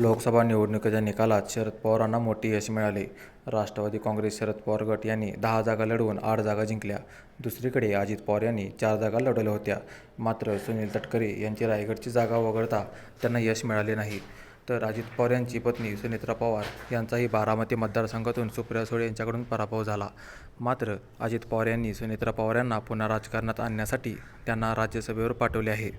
लोकसभा निवडणुकीच्या निकालात शरद पवारांना मोठे यश मिळाले. राष्ट्रवादी काँग्रेस शरद पवार गट यांनी दहा जागा लढवून आठ जागा जिंकल्या. दुसरीकडे अजित पवार यांनी चार जागा लढवल्या होत्या. मात्र सुनील तटकरे यांची रायगडची जागा वगळता त्यांना यश मिळाले नाही. तर अजित पवार यांची पत्नी सुनेत्रा पवार यांचाही बारामती मतदारसंघातून सुप्रिया सुळे यांच्याकडून पराभव झाला. मात्र अजित पवार यांनी सुनेत्रा पवार यांना पुन्हा राजकारणात आणण्यासाठी त्यांना राज्यसभेवर पाठवले आहे.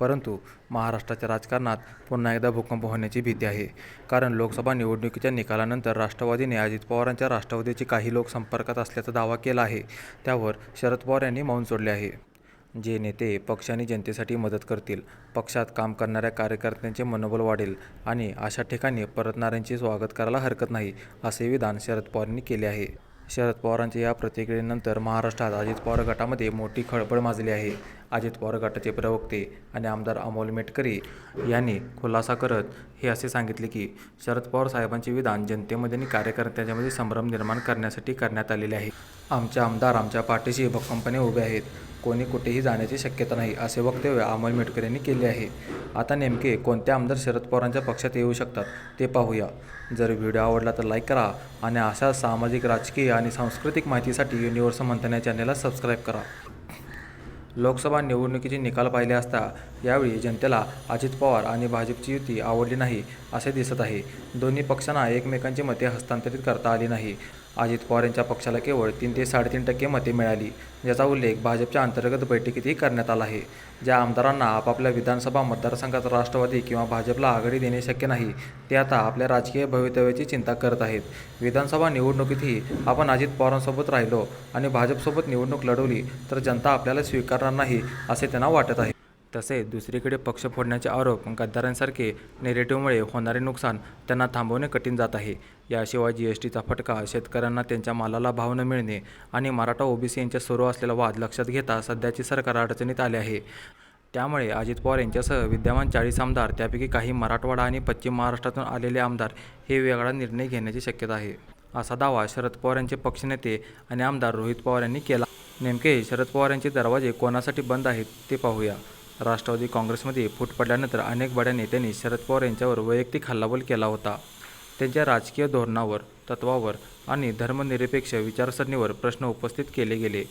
परंतु महाराष्ट्राच्या राजकारणात पुन्हा एकदा भूकंप होण्याची भीती आहे. कारण लोकसभा निवडणुकीच्या निकालानंतर राष्ट्रवादीने अजित पवारांच्या राष्ट्रवादीचे काही लोक संपर्कात असल्याचा दावा केला आहे. त्यावर शरद पवार यांनी मौन सोडले आहे. जे नेते पक्ष आणि जनतेसाठी मदत करतील, पक्षात काम करणाऱ्या कार्यकर्त्यांचे मनोबल वाढेल आणि अशा ठिकाणी परतणाऱ्यांचे स्वागत करायला हरकत नाही, असे विधान शरद पवार यांनी केले आहे. शरद पवारांच्या या प्रतिक्रियेनंतर महाराष्ट्रात अजित पवार गटामध्ये मोठी खळबळ माजली आहे. अजित पवार गटाचे प्रवक्ते आणि आमदार अमोल मेटकरी यांनी खुलासा करत हे असे सांगितले की, शरद पवार साहेबांचे विधान जनतेमध्ये आणि कार्यकर्त्यांच्यामध्ये संभ्रम निर्माण करण्यासाठी करण्यात आलेले आहे. आमचे आमदार आमच्या पाठीशी भक्कमपणे उभे आहेत. कोणी कुठेही जाण्याची शक्यता नाही, असे वक्तव्य अमोल मेटकर यांनी केले आहे. आता नेमके कोणते आमदार शरद पवारांच्या पक्षात येऊ शकतात, ते पाहूया. जर व्हिडिओ आवडला तर लाईक करा आणि अशा सामाजिक, राजकीय आणि सांस्कृतिक माहितीसाठी युनिव्हर्सल मंथन चॅनेलला सबस्क्राईब करा. लोकसभा निवडणुकीचे निकाल पाहिले असता यावेळी जनतेला अजित पवार आणि भाजपची युती आवडली नाही, असे दिसत आहे. दोन्ही पक्षांना एकमेकांची मते हस्तांतरित करता आली नाही. अजित पवार यांच्या पक्षाला केवळ तीन ते साडेतीन टक्के मते मिळाली, ज्याचा उल्लेख भाजपच्या अंतर्गत बैठकीतही करण्यात आला आहे. ज्या आमदारांना आपापल्या विधानसभा मतदारसंघात राष्ट्रवादी किंवा भाजपला आघाडी देणे शक्य नाही, ते आता आपल्या राजकीय भवितव्याची चिंता करत आहेत. विधानसभा निवडणुकीतही आपण अजित पवारांसोबत राहिलो आणि भाजपसोबत निवडणूक लढवली तर जनता आपल्याला स्वीकारणार नाही, असे त्यांना वाटत आहे. तसेच दुसरीकडे पक्ष फोडण्याचे आरोप, गद्दारांसारखे नेरेटिव्हमुळे होणारे नुकसान त्यांना थांबवणे कठीण जात आहे. याशिवाय जी एस टीचा फटका, शेतकऱ्यांना त्यांच्या मालाला भाव न मिळणे आणि मराठा ओबीसी यांच्या सुरू असलेला वाद लक्षात घेता सध्याचे सरकार अडचणीत आले आहे. त्यामुळे अजित पवार यांच्यासह विद्यमान चाळीस आमदार, त्यापैकी काही मराठवाडा आणि पश्चिम महाराष्ट्रातून आलेले आमदार हे वेगळा निर्णय घेण्याची शक्यता आहे. असा दावा शरद पवार यांचे पक्षनेते आणि आमदार रोहित पवार यांनी केला. नेमके शरद पवार यांचे दरवाजे कोणासाठी बंद आहेत, ते पाहूया. राष्ट्रवादी काँग्रेसमध्ये फूट पडल्यानंतर अनेक बड्या नेत्यांनी शरद पवार यांच्यावर वैयक्तिक हल्लाबोल केला होता. त्यांच्या राजकीय धोरणावर, तत्वावर आणि धर्मनिरपेक्ष विचारसरणीवर प्रश्न उपस्थित केले गेले.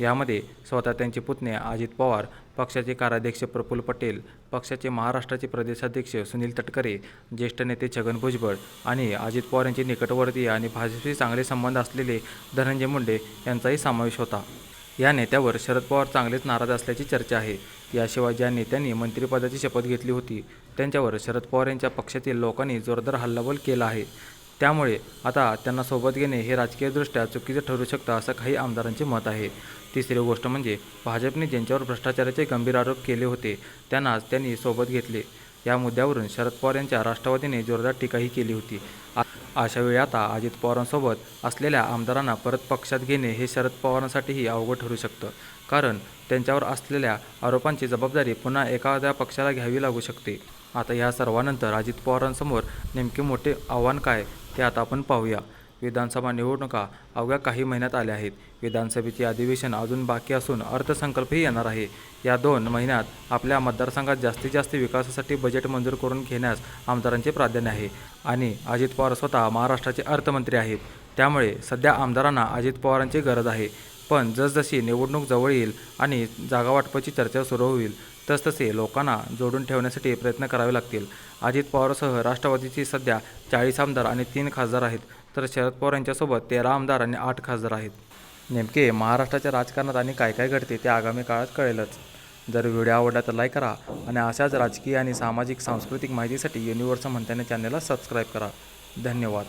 यामध्ये स्वतः त्यांचे पुतणे अजित पवार, पक्षाचे कार्याध्यक्ष प्रफुल्ल पटेल, पक्षाचे महाराष्ट्राचे प्रदेशाध्यक्ष सुनील तटकरे, ज्येष्ठ नेते छगन भुजबळ आणि अजित पवार यांचे निकटवर्तीय आणि भाजपशी चांगले संबंध असलेले धनंजय मुंडे यांचाही समावेश होता. या नेत्यावर शरद पवार चांगलेच नाराज असल्याची चर्चा आहे. याशिवाय ज्या नेत्यांनी मंत्रिपदाची शपथ घेतली होती, त्यांच्यावर शरद पवार यांच्या पक्षातील लोकांनी जोरदार हल्लाबोल केला आहे. त्यामुळे आता त्यांना सोबत घेणे हे राजकीयदृष्ट्या चुकीचं ठरू शकतं, असं काही आमदारांचे मत आहे. तिसरी गोष्ट म्हणजे भाजपने ज्यांच्यावर भ्रष्टाचाराचे गंभीर आरोप केले होते, त्यांनाच त्यांनी सोबत घेतले. या मुद्द्यावरून शरद पवार यांच्या राष्ट्रवादीने जोरदार टीकाही केली होती. अशावेळी आता अजित पवारांसोबत असलेल्या आमदारांना परत पक्षात घेणे हे शरद पवारांसाठीही अवघड ठरू शकतं. कारण त्यांच्यावर असलेल्या आरोपांची जबाबदारी पुन्हा एखाद्या पक्षाला घ्यावी लागू शकते. आता या सर्वानंतर अजित पवारांसमोर नेमके मोठे आव्हान काय, ते आता आपण पाहूया. विधानसभा निवडणुका अवघ्या काही महिन्यात आल्या आहेत. विधानसभेचे अधिवेशन अजून बाकी असून अर्थसंकल्पही येणार आहे. या दोन महिन्यात आपल्या मतदारसंघात जास्तीत जास्त विकासासाठी बजेट मंजूर करून घेण्यास आमदारांचे प्राधान्य आहे आणि अजित पवार स्वतः महाराष्ट्राचे अर्थमंत्री आहेत. त्यामुळे सध्या आमदारांना अजित पवारांची गरज आहे. पण जसजशी निवडणूक जवळ येईल आणि जागावाटपाची चर्चा सुरू होईल, तसतसे लोकांना जोडून ठेवण्यासाठी प्रयत्न करावे लागतील. अजित पवारसह राष्ट्रवादीचे सध्या चाळीस आमदार आणि तीन खासदार आहेत, तर शरद पवार यांच्यासोबत तेरा आमदार आणि आठ खासदार आहेत. नेमके महाराष्ट्राच्या राजकारणात आणि काय काय घडते, ते आगामी काळात कळेलच. जर व्हिडिओ आवडला तर लाईक करा आणि अशाच राजकीय आणि सामाजिक, सांस्कृतिक माहितीसाठी युनिव्हर्सल मंथन चॅनलला सबस्क्राईब करा. धन्यवाद.